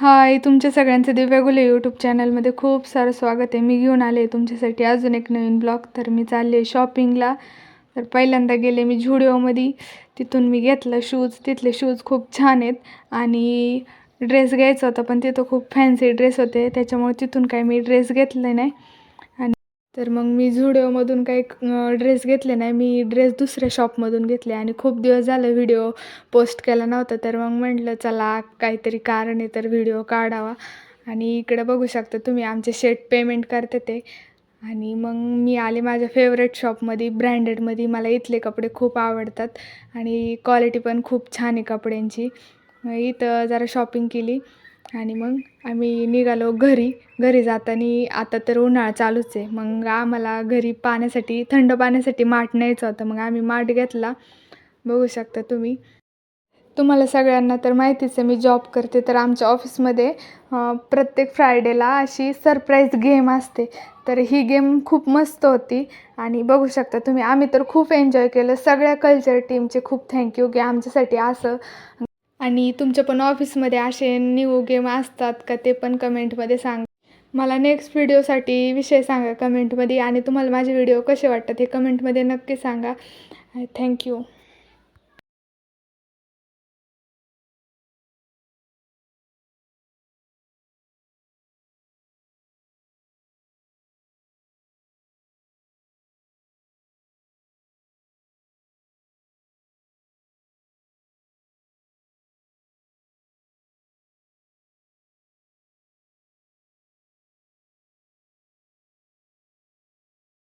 हाय तुमच्या सगळ्यांचं दिव्या गुले यूट्यूब चॅनलमध्ये खूप सारं स्वागत आहे. मी घेऊन आले तुमच्यासाठी अजून एक नवीन ब्लॉग तर मी चालले शॉपिंगला तर पहिल्यांदा गेले मी झुडिओमध्ये तिथून मी घेतलं शूज तिथले शूज खूप छान आहेत. आणि ड्रेस घ्यायचा होता पण तिथं खूप फॅन्सी ड्रेस होते. त्याच्यामुळे तिथून काही मी ड्रेस घेतले नाही. तर मग मी झुडिओमधून काही ड्रेस घेतले नाही. मी ड्रेस दुसऱ्या शॉपमधून घेतले आणि खूप दिवस झालं व्हिडिओ पोस्ट केला नव्हता. तर मग म्हटलं चला काहीतरी कारण आहे तर व्हिडिओ काढावा. आणि इकडं बघू शकता तुम्ही आमचे शेट पेमेंट करते ते. आणि मग मी आले माझ्या फेवरेट शॉपमध्ये ब्रँडेडमध्ये मला इथले कपडे खूप आवडतात आणि क्वालिटी पण खूप छान आहे कपड्यांची. मग इथं जरा शॉपिंग केली. आणि मग आम्ही निघालो घरी. घरी जाताना आता तर उन्हाळा चालूच आहे. मग आम्हाला घरी पाण्यासाठी थंड पाण्यासाठी माठ न्यायचं होतं. मग आम्ही माठ घेतला. बघू शकता तुम्ही. तुम्हाला सगळ्यांना तर माहितीच आहे मी जॉब करते तर आमच्या ऑफिसमध्ये प्रत्येक फ्रायडेला अशी सरप्राईज गेम असते. तर ही गेम खूप मस्त होती. आणि बघू शकता तुम्ही आम्ही तर खूप एन्जॉय केलं. सगळ्या कल्चर टीमचे खूप थँक्यू की आमच्यासाठी असं आणि तुमच्या पण ऑफिसमध्ये असे न्यू गेम असतात का ते पण कमेंटमध्ये सांग. मला नेक्स्ट व्हिडिओसाठी विषय सांगा कमेंटमध्ये आणि तुम्हाला माझे व्हिडिओ कसे वाटतात हे कमेंटमध्ये नक्की सांगा. थँक्यू